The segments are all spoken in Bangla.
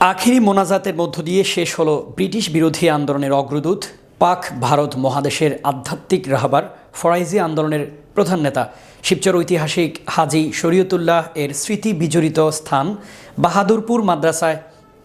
আখিরি মোনাজাতের মধ্য দিয়ে শেষ হলো ব্রিটিশ বিরোধী আন্দোলনের অগ্রদূত, পাক ভারত মহাদেশের আধ্যাত্মিক রাহবার, ফরাইজি আন্দোলনের প্রধান নেতা। শিবচর ঐতিহাসিক হাজি শরীয়তুল্লাহ এর স্মৃতি বিজড়িত স্থান বাহাদুরপুর মাদ্রাসায়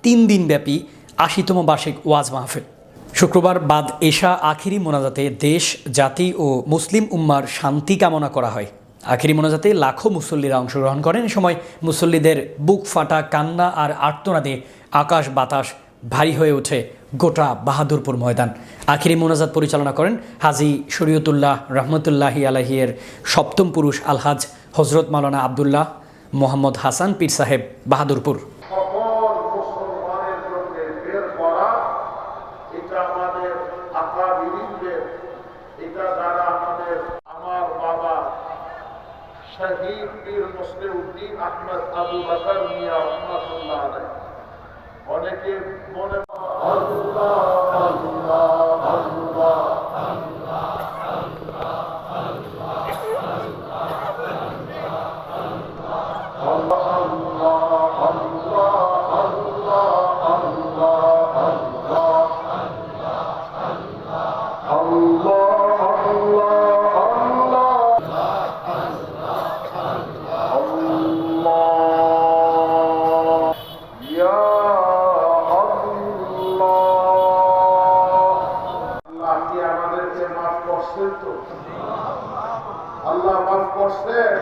তিন দিনব্যাপী আশিতম বার্ষিক ওয়াজ মাহফিল। শুক্রবার বাদ এশা আখিরি মোনাজাতে দেশ, জাতি ও মুসলিম উম্মার শান্তি কামনা করা হয়। আখিরি মোনাজাতে লাখো মুসল্লিরা অংশগ্রহণ করেন। এ সময় মুসল্লিদের বুক ফাটা, কান্না আর আর্তনাদে আকাশ বাতাস ভারী হয়ে ওঠে গোটা বাহাদুরপুর ময়দান। আখিরি মোনাজাত পরিচালনা করেন হাজি শরীয়তুল্লাহ রহমতুল্লাহি আলাহিয়ের সপ্তম পুরুষ আলহাজ হজরত মাওলানা আবদুল্লাহ মোহাম্মদ হাসান পীর সাহেব বাহাদুরপুর। এটা আমাদের আমার বাবা শহীদ পীর মুসলিউদ্দিন আহমদ আবু বাকর মিয়া রহমাতুল্লাহ অনেকে মনে মাফ করছেন তো আল্লাহ মাফ করছেন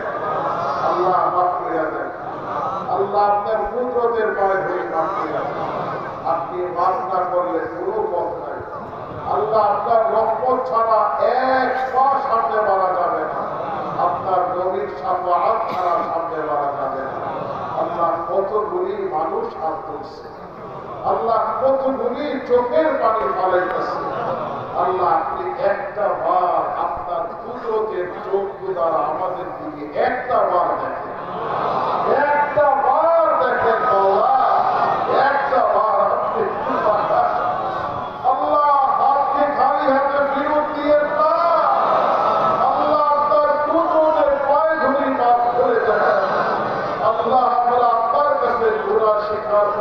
আল্লাহ মাফ করে দেন। আল্লাহ আপনার কুদরতের পায়ে ধরে মাফ করে দেন। আপনি মাফ না করলে কোনো পথ নাই। আল্লাহ আপনার রহমত ছাড়া এক পা সামনে মারা যাবে না। আপনার নবীর সাফাত ছাড়া সামনে মারা যাবে না। আল্লাহ কতগুলি মানুষ হাত তুলছে। আল্লাহ কতগুলি চোখের পানি ফালাইতেছে। আল্লাহ আপনি একটা বার আপনার কুদরতের চোখ দ্বারা আমাদের দিকে একটা বার দেখেন। একটা বার দেখেন আল্লাহ। দিয়ে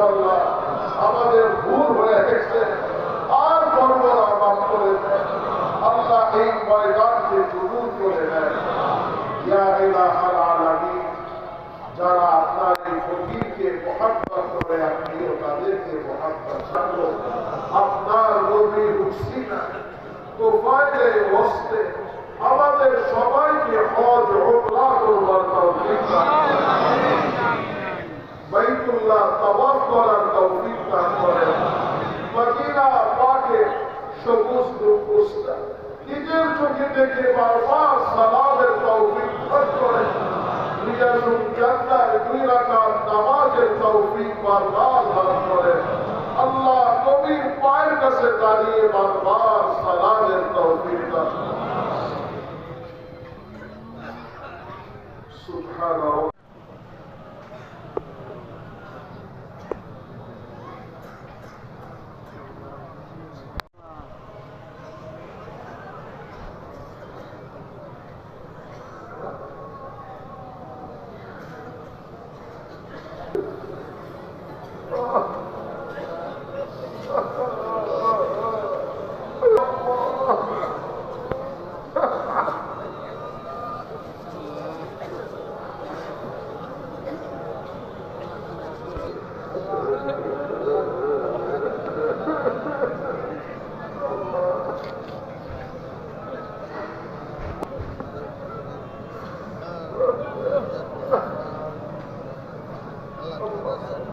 আল্লাহ আমাদের হয়ে গেছে আর করব না মাফ করে দেন আল্লাহ ময়দানকে কবুল করে নেন। যারা আপনার এই ফকিরকে মহাত্মা করে আপনিও তাদেরকে মহাত্মা ছাড়লো আপনার নবী হুসিনা তো বাইরে বসতে আমাদের সবাইকে হজ হোকলা করবার তৌফিক। বাইতুল্লাহ তাওয়াফ করার তৌফিক باربار حرم پڑے۔ اللہ کو بھی پائر کا سے تعلیم باربار سلام توفیق کا۔ سبحان اللہ Yeah.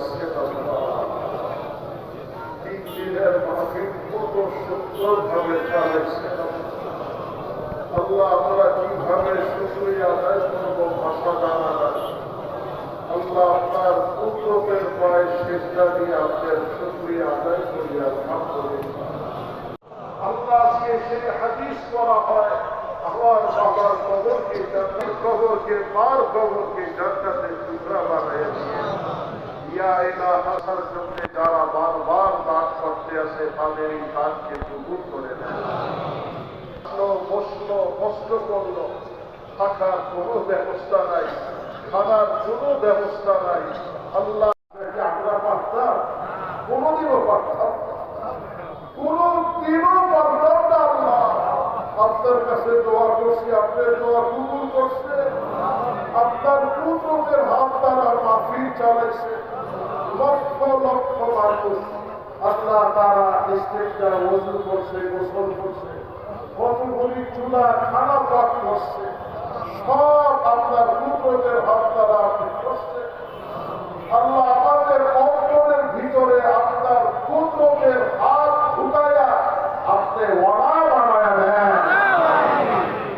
আল্লাহ তিন দিনের মাহফিল কত সুন্দরভাবে চালাইছেন আল্লাহ আমরা কীভাবে শুক্রিয়া আদায় হয় কবরকে জান্নাত কবরকে মার ইয়া ইলাহা হাসার জন্য যারা বারবার দান করতে আসে তাদের এই দানকে কবুল করে কষ্ট করল থাকার কোনো ব্যবস্থা নাই খানার কোনো ব্যবস্থা নাই আল্লাহ আমরা পারতাম কোনোদিনও পারতাম। কোনোদিনও পারতাম না আল্লাহ আপনার কাছে দোয়া করছি আপনার দোয়া কবুল করছে আপনার পুত্রদের হাত দ্বারা মাফি চালাইছে লক্ষ লক্ষ মানুষ আল্লাহ তারা স্টেজটা ওজু করছে, গোসল করছে কতগুলি চুলা, খানা পাক করছে। সব আপনার কুকুরের হত্যার